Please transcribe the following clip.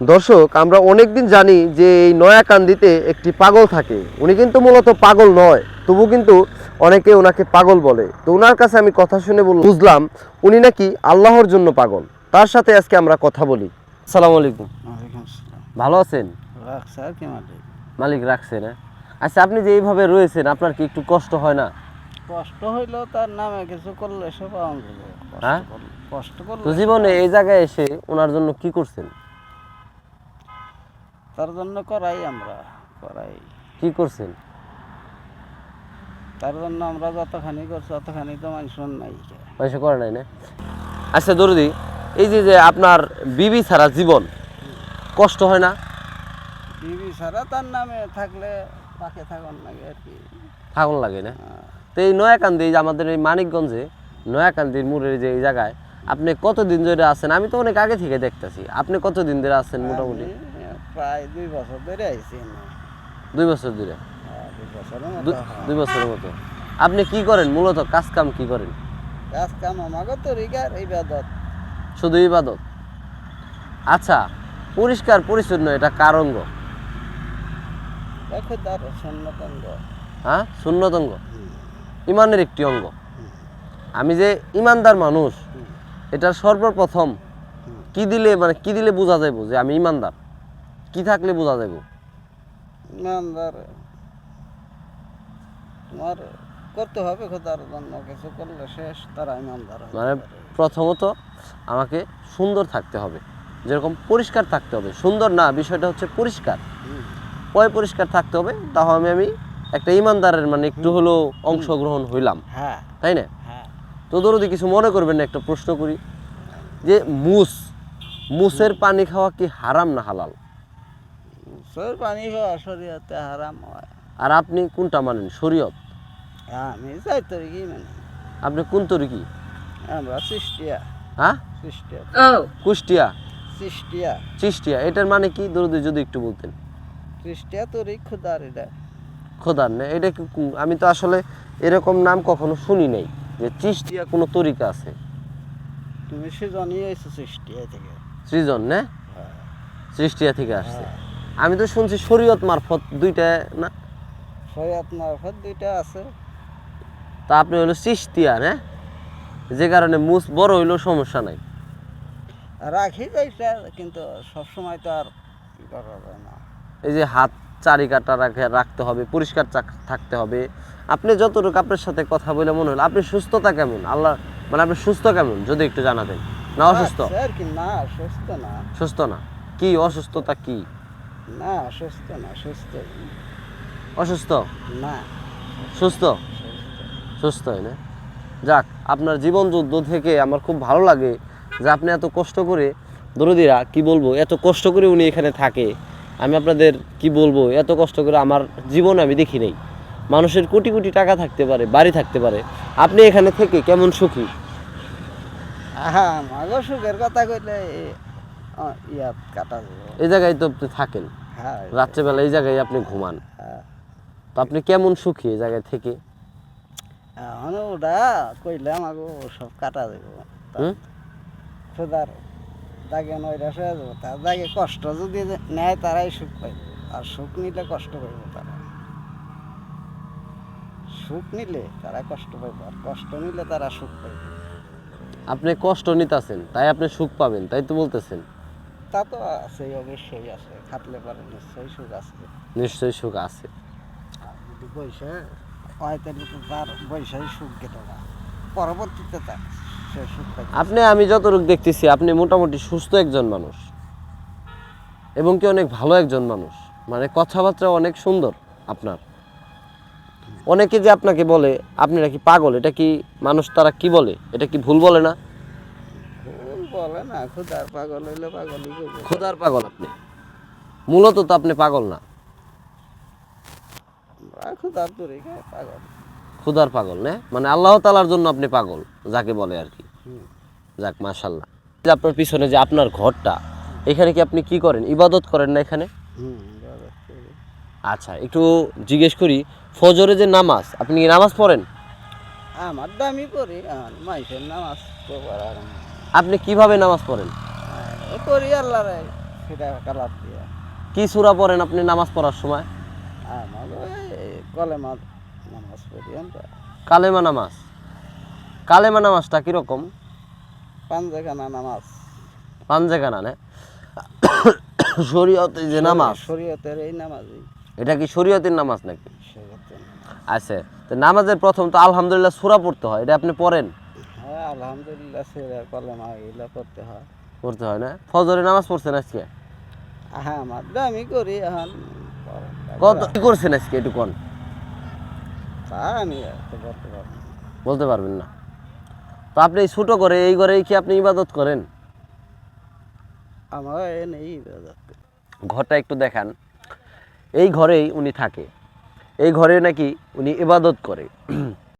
দর্শক আমরা অনেকদিন জানি যে এই নয়াকান্দিতে একটি পাগল থাকে। উনি কিন্তু মূলত পাগল নয় তবু কিন্তু অনেকে ওনাকে পাগল বলে। তো ওনার কাছে আমি কথা শুনে বল বুঝলাম উনি নাকি আল্লাহর জন্য পাগল। তার সাথে আজকে আমরা কথা বলি। আসসালামু আলাইকুম। ভালো আছেন? মালিক? রাখছেন হ্যাঁ? আচ্ছা আপনি যে এইভাবে রয়েছেন আপনার কি একটু কষ্ট হয় না? কষ্ট হইলেও তার নামে কিছু করলে সে পাওয়া হ্যাঁ? করলে- কষ্ট করলে তো জীবনে এই জায়গায় এসে ওনার জন্য কি করছেন? তার জন্য করাই আমরা করাই। কি করছেন? তার জন্য আমরা যতখানি করছি ততখানি তো মানুষ নাই পয়সা করে নাই না? আচ্ছা দরদি এই যে যে আপনার বিবি ছাড়া জীবন কষ্ট হয় না? বিবি ছাড়া তার নামে থাকলে পাখে থাকুন লাগে আর কি। ফাগুন লাগে না? তো এই নয়াকান্দি যে আমাদের এই মানিকগঞ্জে নয়াকান্দির মোড়ের যে এই জায়গায় আপনি কতদিন ধরে আছেন? আমি তো অনেক আগে থেকে দেখতেছি। আপনি কতদিন ধরে আছেন মোটামুটি? প্রায় দুই বছর ধরে আইছি দুই বছর ধরে? দুই বছরের মতো দু- দুই বছরের মতো। আপনি কি করেন? মূলত কাজ কাম কি করেন? কাজ কাম আমাকে তরিকার ইবাদত। শুধু ইবাদত? আচ্ছা পরিষ্কার পরিচ্ছন্ন এটা কার অঙ্গ? হ্যাঁ শূন্যতঙ্গ ইমানের একটি অঙ্গ। আমি যে ইমানদার মানুষ এটা সর্বপ্রথম কি দিলে মানে কি দিলে বোঝা যাইব যে আমি ইমানদার? কি থাকলে বোঝা ইমানদার তোমার করতে হবে খোদার জন্য কিছু করলে শেষ তারা ইমানদার মানে প্রথমত আমাকে সুন্দর থাকতে হবে যেরকম পরিষ্কার থাকতে হবে সুন্দর না বিষয়টা হচ্ছে পরিষ্কার। পয় পরিষ্কার থাকতে হবে? তাহলে আমি একটা ইমানদারের মানে একটু হলেও অংশগ্রহণ হইলাম। হ্যাঁ। তাই না? হ্যাঁ। তো দরদি কিছু মনে করবেন না একটা প্রশ্ন করি। যে মুস মুসের পানি খাওয়া কি হারাম না হালাল? সর পানি খাওয়া শরীয়তে হারাম হয়। আর আপনি কোনটা মানেন শরীয়ত? আমি যাই তোর কি মানে। আপনি কোন তরিকি? আমরা সৃষ্টিয়া। হ্যাঁ? সৃষ্টিয়া। কুষ্টিয়া। সৃষ্টিয়া। চিষ্টিয়া এটার মানে কি? দরদি যদি একটু বলতেন। সৃষ্টিয়া তোরই খুদার এটা। খোদার না এটা কি আমি তো আসলে এরকম নাম কখনো শুনি নাই যে চিষ্টিয়া কোনো তরিকা আছে। তুমি সেজনই এসো সৃষ্টিয়া থেকে। সৃজন না? হ্যাঁ। সৃষ্টিয়া থেকে আসছে। আমি তো শুনছি শরীয়ত মারফত দুইটা না? শরীয়ত মারফত দুইটা আছে। তা আপনি হলো চিস্তিয়া না যে কারণে মুস বড় হইলেও সমস্যা নাই। রাখি যাইছে কিন্তু সবসময় তো আর কি করা যায় না। এই যে হাত চারি কাটা রাখে রাখতে হবে পরিষ্কার থাকতে হবে। আপনি যতটুকু আপনার সাথে কথা বলে মনে হলো আপনি সুস্থতা কেমন? আল্লাহ মানে আপনি সুস্থ কেমন? যদি একটু জানাতেন। না অসুস্থ? কি না সুস্থ না। সুস্থ না। কি অসুস্থতা কি? না সুস্থ না সুস্থ। অসুস্থ? না। সুস্থ? সুস্থ না? যাক আপনার জীবন যুদ্ধ থেকে আমার খুব ভালো লাগে যে আপনি এত কষ্ট করে দরদিরা কি বলব এত কষ্ট করে উনি এখানে থাকে। আমি আপনাদের কি বলব এত কষ্ট করে আমার জীবন আমি দেখি নাই। মানুষের কোটি কোটি টাকা থাকতে পারে বাড়ি থাকতে পারে। আপনি এখানে থেকে কেমন সুখী? হ্যাঁ সুখের কথা কইলে এ- অ, ইয়াত কাটা যাবে। এই জায়গায় তো আপনি থাকেন। হ্যাঁ রাত্রেবেলা এই জায়গায় আপনি ঘুমান। হ্যাঁ। তো আপনি কেমন সুখী এই জায়গায় থেকে? এখন ওটা কইলে আমাকে সব কাটা দেব? খুদার দাগে নয়রা সয়ে যাব। তার দাগে কষ্ট যদি নেয় তারাই সুখ পাইব। আর সুখ নিলে কষ্ট পাইব তারা। সুখ নিলে তারা কষ্ট পাইব আর কষ্ট নিলে তারা সুখ পাইব। আপনি কষ্ট নিতেছেন তাই আপনি সুখ পাবেন তাই তো বলতেছেন। তা তো আছে অবশ্যই আছে। খাটলে পারে নিশ্চয়ই সুখ আছে। নিশ্চয়ই সুখ আছে। যদি বৈশে হয় তাহলে তো তার বৈশাই সুখ গেল না। পরবর্তীতে তার সে সুখ আপনি আমি যতটুকু দেখতেছি আপনি মোটামুটি সুস্থ একজন মানুষ। এবং কি অনেক ভালো একজন মানুষ। মানে কথাবার্তা অনেক সুন্দর আপনার। অনেকে যে আপনাকে বলে আপনি নাকি পাগল? এটা কি মানুষ তারা কি বলে? এটা কি ভুল বলে না? বলে না? খুদার পাগল হইলে পাগলই করবে। পাগল আপনি। মূলত তো আপনি পাগল না। দূরে পাগল। খুদার পাগল না? মানে আল্লাহ তালার জন্য আপনি পাগল যাকে বলে আর কি। যাক মাশাল্লাহ আপনার পিছনে যে আপনার ঘরটা এখানে কি আপনি কি করেন? ইবাদত করেন না এখানে। আচ্ছা একটু জিজ্ঞেস করি ফজরে যে নামাজ আপনি নামাজ পড়েন? আমার দামি আর মাইসের নামাজ করার আপনি কীভাবে নামাজ পড়েন? করি আল্লাহ ফিরে কালার দিয়ে। কি সুরা পড়েন আপনি নামাজ পড়ার সময়? আমার কলেমা নামাজ পড়ি আমরা। কালেমা নামাজ। কালেমা নামাজটা কীরকম? পাঞ্জাখানা নামাজ। পাঞ্জেখানা না? শরীয়তে যে নামাজ। শরীয়তের এই নামাজই। এটা কি শরীয়তের নামাজ নাকি? শরীয়তের আছে তো নামাজের প্রথম তো আলহামদুলিল্লাহ সুরা পড়তে হয় এটা আপনি পড়েন? আলহামদুলিল্লাহ সেরা কলেমা এগুলো করতে হয়। পড়তে হয় না? ফজরে নামাজ পড়ছেন আজকে? হ্যাঁ আমি করি এখন কত করছেন আজকে একটু কোন? তা আমি করতে পারব বলতে পারবেন না। তো আপনি এই ছোটো করে এই ঘরেই কি আপনি ইবাদত করেন? আমার নেই ইবাদত। ঘরটা একটু দেখান। এই ঘরেই উনি থাকে। এই ঘরে নাকি উনি ইবাদত করে।